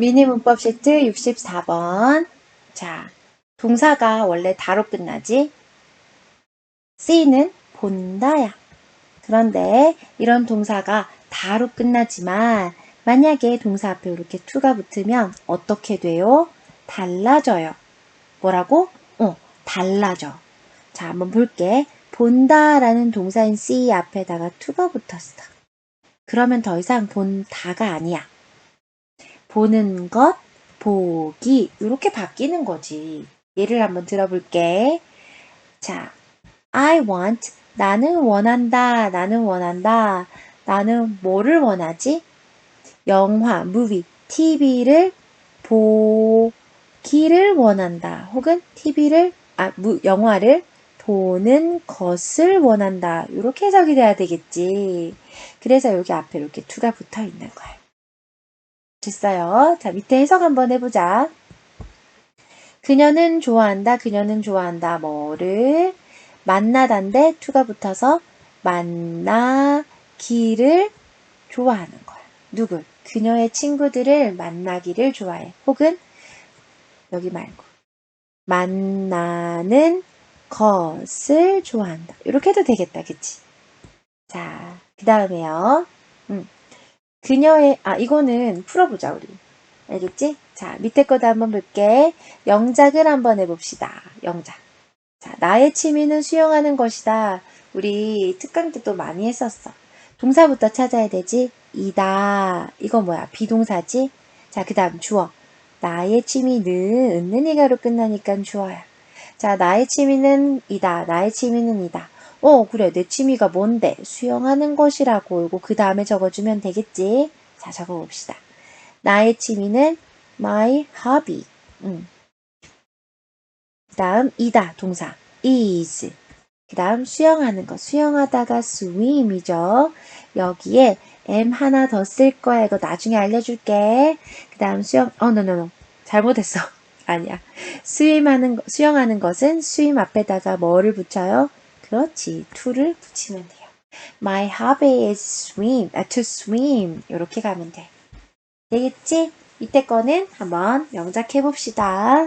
미니 문법 시트 64번. 자, 동사가 원래 다로 끝나지? C는 본다야. 그런데 이런 동사가 다로 끝나지만 만약에 동사 앞에 이렇게 to가 붙으면 어떻게 돼요? 달라져요. 뭐라고? 어, 달라져. 자, 한번 볼게. 본다라는 동사인 C 앞에다가 to가 붙었어. 그러면 더 이상 본다가 아니야. 보는 것, 보기 이렇게 바뀌는 거지. 예를 한번 들어볼게. 자, I want 나는 원한다. 나는 원한다. 나는 뭐를 원하지? 영화, movie, TV를 보기를 원한다. 혹은 TV를 아, 무, 영화를 보는 것을 원한다. 이렇게 해석이 돼야 되겠지. 그래서 여기 앞에 이렇게 to가 붙어 있는 거야. 됐어요. 자, 밑에 해석 한번 해보자. 그녀는 좋아한다. 그녀는 좋아한다. 뭐를 만나단데 to가 붙어서 만나기를 좋아하는 거야. 누굴? 그녀의 친구들을 만나기를 좋아해. 혹은 여기 말고 만나는 것을 좋아한다. 이렇게 해도 되겠다. 그치? 자, 그 다음에요. 음. 그녀의, 아, 이거는 풀어보자, 우리. 알겠지? 자, 밑에 거도 한번 볼게. 영작을 한번 해봅시다. 영작. 자, 나의 취미는 수영하는 것이다. 우리 특강 때또 많이 했었어. 동사부터 찾아야 되지? 이다. 이거 뭐야? 비동사지? 자, 그 다음 주어. 나의 취미는 은는 이가로 끝나니까 주어야. 자, 나의 취미는 이다. 나의 취미는 이다. 어, 그래. 내 취미가 뭔데? 수영하는 것이라고. 이거 그 다음에 적어주면 되겠지? 자, 적어봅시다. 나의 취미는 my hobby. 음. 그 다음, 이다. 동사. is. 그 다음, 수영하는 거. 수영하다가 swim이죠. 여기에 m 하나 더 쓸 거야. 이거 나중에 알려줄게. 그 다음, 수영, 어, no, no, no. 잘못했어. 아니야. 거- 수영하는 것은 swim 앞에다가 뭐를 붙여요? 그렇지. to를 붙이면 돼요. My hobby is swim, 아, to swim. 이렇게 가면 돼. 되겠지? 이때 거는 한번 명작해 봅시다.